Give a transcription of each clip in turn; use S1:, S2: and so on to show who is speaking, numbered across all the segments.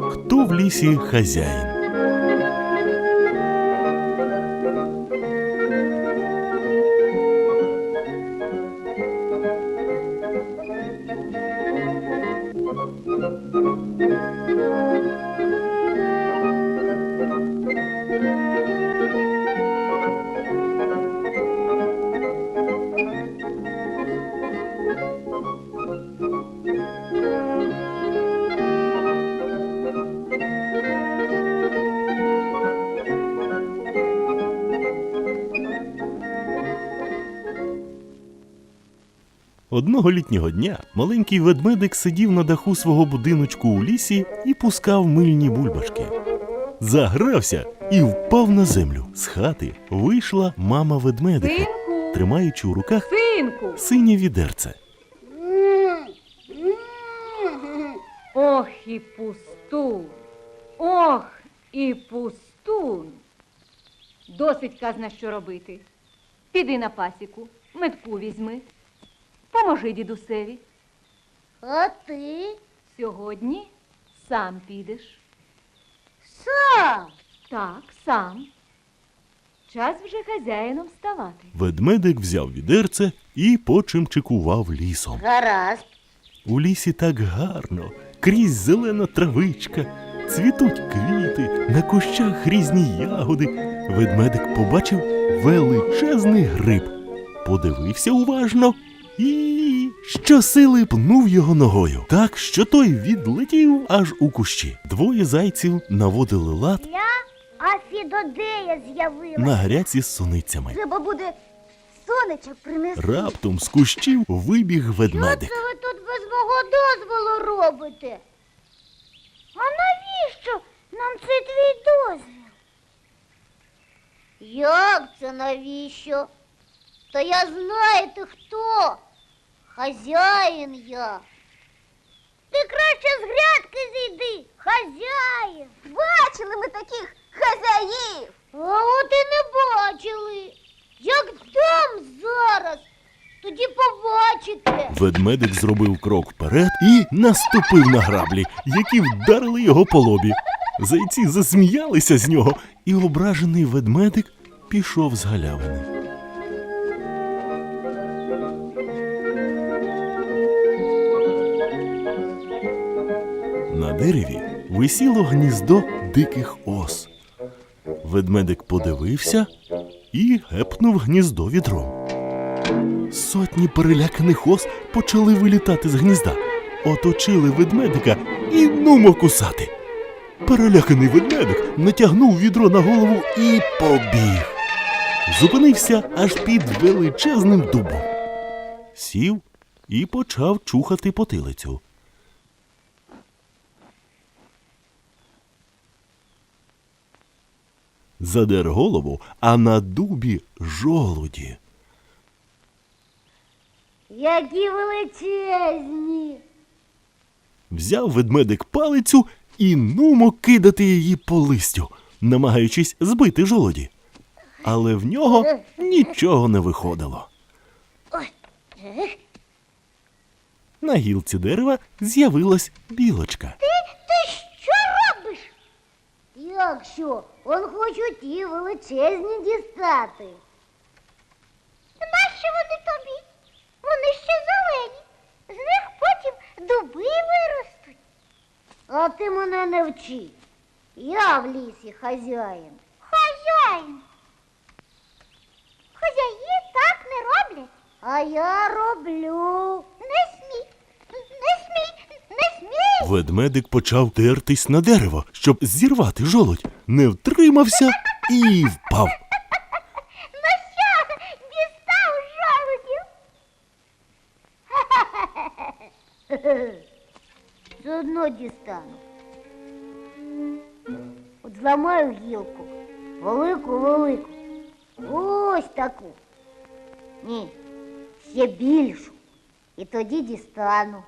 S1: Хто в лісі хазяїн? Одного літнього дня маленький ведмедик сидів на даху свого будиночку у лісі і пускав мильні бульбашки. Загрався і впав на землю. З хати вийшла мама ведмедика, тримаючи у руках синє відерце.
S2: Ох і пустун. Ох і пустун. Досить казна, що робити. Піди на пасіку, метку візьми. Поможи дідусеві.
S3: А ти
S2: Сьогодні сам підеш.
S3: сам.
S2: Так, сам. Час вже хазяїном ставати.
S1: Ведмедик взяв відерце і почимчикував лісом.
S3: Гаразд.
S1: У лісі так гарно, крізь зелена травичка, цвітуть квіти, на кущах різні ягоди. Ведмедик побачив величезний гриб, подивився уважно і щосили пнув його ногою, так що той відлетів аж у кущі. Двоє зайців наводили лад
S3: Я Афідодея з'явилась.
S1: на гряці з суницями.
S3: Треба буде сонечок принести.
S1: Раптом з кущів вибіг
S3: Що це ви тут без мого дозволу робите? А навіщо нам цей твій дозвіл? Як це навіщо? Та я знаєте хто? Хазяїн я. Ти краще з грядки зійди, хазяїн. Бачили ми таких хазяїв. А от і не бачили. Як дам зараз, тоді побачите.
S1: Ведмедик зробив крок вперед і наступив на граблі, які вдарили його по лобі. Зайці засміялися з нього, і ображений ведмедик пішов з галявини. Дереві висіло гніздо диких ос. Ведмедик подивився і гепнув гніздо відром. Сотні переляканих ос почали вилітати з гнізда, оточили ведмедика і нумо кусати. Переляканий ведмедик натягнув відро на голову і побіг. Зупинився аж під величезним дубом. Сів і почав чухати потилицю. Задер голову, а на дубі жолуді.
S3: Які величезні.
S1: Взяв ведмедик палицю і нумо кидати її по листю, намагаючись збити жолоді. Але в нього нічого не виходило. На гілці дерева з'явилась білочка.
S3: Ти, ти? Як що? Он хочу ті величезні дістати. Нащо вони тобі? Вони ще зелені. З них потім дуби виростуть. А ти мене не вчи. Я в лісі хазяїн. Хазяїн. Хазяї так не роблять. А я роблю. Не.
S1: Ведмедик почав тертись на дерево, щоб зірвати жолудь. Не втримався і впав.
S3: Ну що, дістав жолудів? Все дістану. От зламаю гілку. Велику-велику. Ось таку. Ні, ще більшу. І тоді дістану.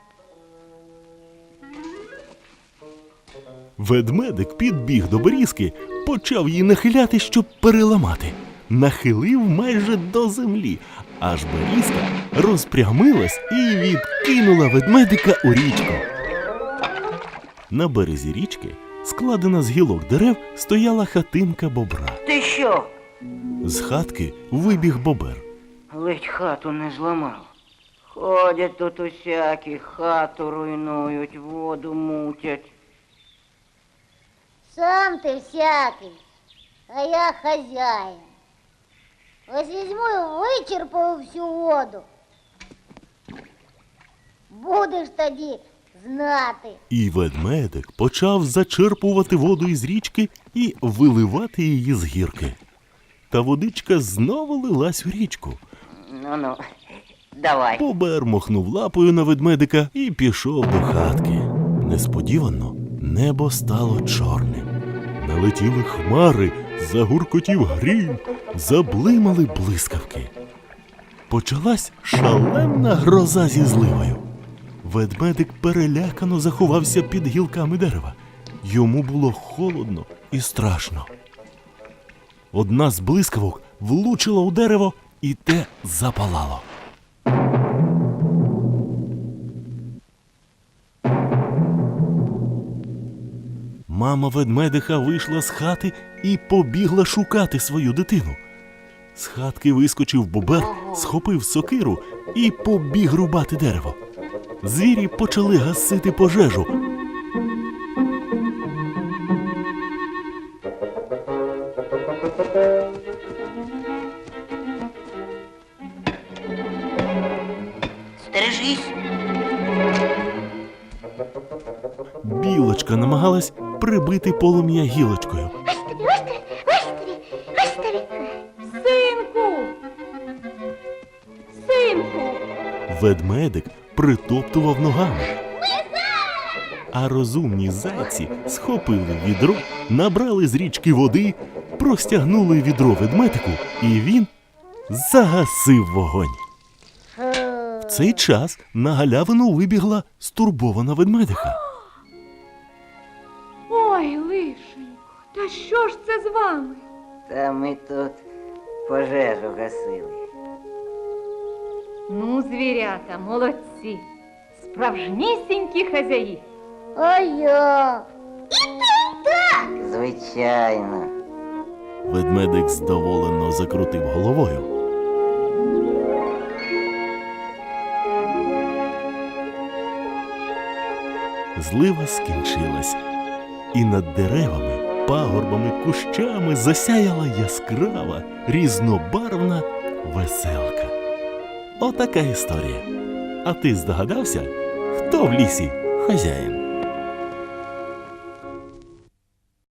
S1: Ведмедик підбіг до берізки, почав її нахиляти, щоб переламати. Нахилив майже до землі, аж берізка розпрямилась і відкинула ведмедика у річку. На березі річки, складена з гілок дерев, стояла хатинка бобра.
S4: Ти що?
S1: З хатки вибіг бобер.
S4: Ледь хату не зламав. Ходять тут усякі, хату руйнують, воду мутять.
S3: Сам ти всякий, а я хазяїн. Ось візьму і вичерпаю всю воду. Будеш тоді знати.
S1: І ведмедик почав зачерпувати воду із річки і виливати її з гірки. Та водичка знову лилась у річку.
S4: Ну-ну, давай.
S1: Бобер махнув лапою на ведмедика і пішов до хатки. Несподівано небо стало чорним. Налетіли хмари, загуркотів грім, заблимали блискавки. Почалась шаленна гроза зі зливою. Ведмедик перелякано заховався під гілками дерева. Йому було холодно і страшно. Одна з блискавок влучила у дерево, і те запалало. Мама ведмедиха вийшла з хати і побігла шукати свою дитину. З хатки вискочив бобер, схопив сокиру і побіг рубати дерево. Звірі почали гасити пожежу.
S4: Стережись.
S1: Білочка намагалась прибити полум'я гілочкою.
S3: Ось тобі, ось тобі, ось тобі, ось тобі.
S2: Синку! Синку!
S1: Ведмедик притоптував ногами. А розумні зайці схопили відро, набрали з річки води, простягнули відро ведмедику, і він загасив вогонь. В цей час на галявину вибігла стурбована ведмедиха.
S2: Та що ж це з вами?
S4: Та ми тут пожежу гасили.
S2: Ну, звірята, молодці, справжнісінькі хазяї.
S3: А я.
S4: Звичайно.
S1: Ведмедик здоволено закрутив головою. Злива скінчилась, і над деревами, пагорбами, кущами засяяла яскрава, різнобарвна веселка. Отака історія. А ти здогадався, хто в лісі хазяїн?